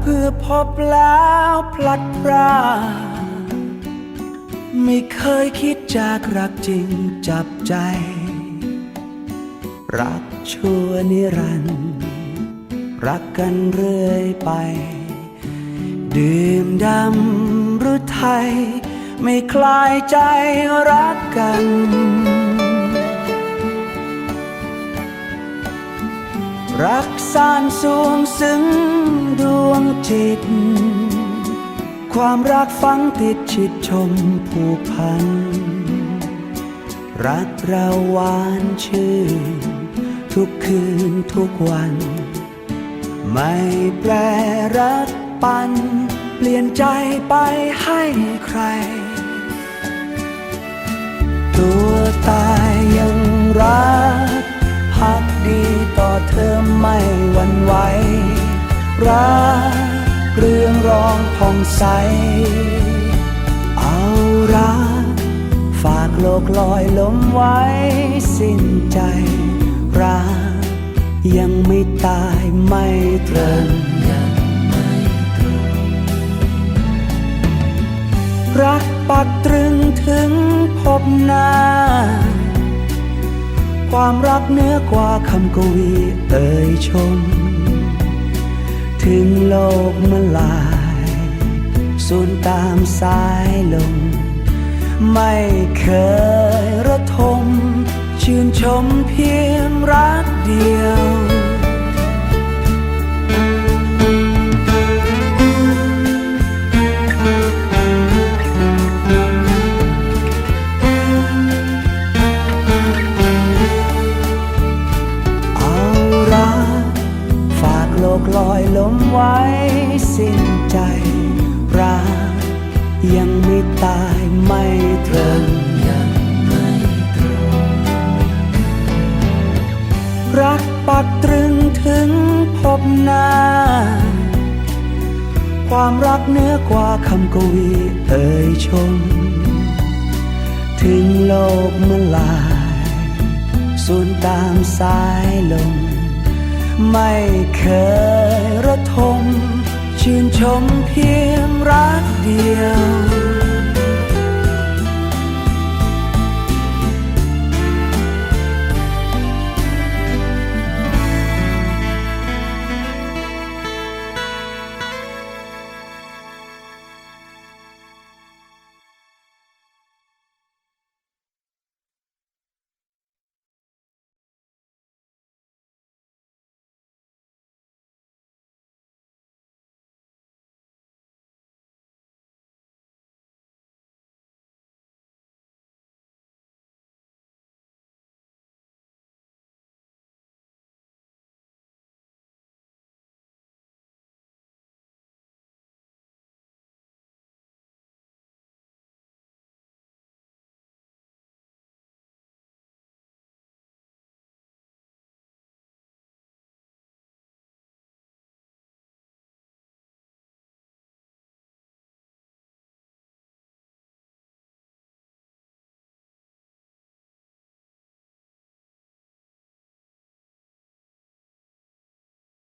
เพื่อพบแล้วพลัดพรากไม่เคยคิดจากรักจริงจับใจ รักชั่วนิรันดร์รักกันเรื่อยไป ดื่มดำรือไทย ไม่คลายใจรักกัน รักสานสวงซึ้งดวง จิต ความรักฝังติดชิดชมผูกพัน รักเราหวานชื่น ทุกคืนทุกวัน ไม่แปรรักปัน เปลี่ยนใจไปให้ใคร ตัวตายยังรักพักดีต่อเธอไม่หวั่นไหวรัก เรื่องร้องผ่องใส เอารักฝากโลกลอยลมไว้สิ้นใจรักยังไม่ตายไม่ตรึงยังไม่ตรงรักปักตรึงถึงพบหน้า ความรักเหนื้อกว่าคำกวีเอ่ยชม โลกเมื่อลายสูญตามสายลม ไม่เคยระทม ชื่นชมเพียง ลมไว้สิ้นใจ รักยังไม่ตายไม่ตรงยังไม่ตรงรักปักตรึงถึงพบหน้า ความรักเหนื้อกว่าคำกวีเอ่ยชม ถึงโลกเมื่อลายสูญตามสายลมไม่เคย มเพียงรักเดียว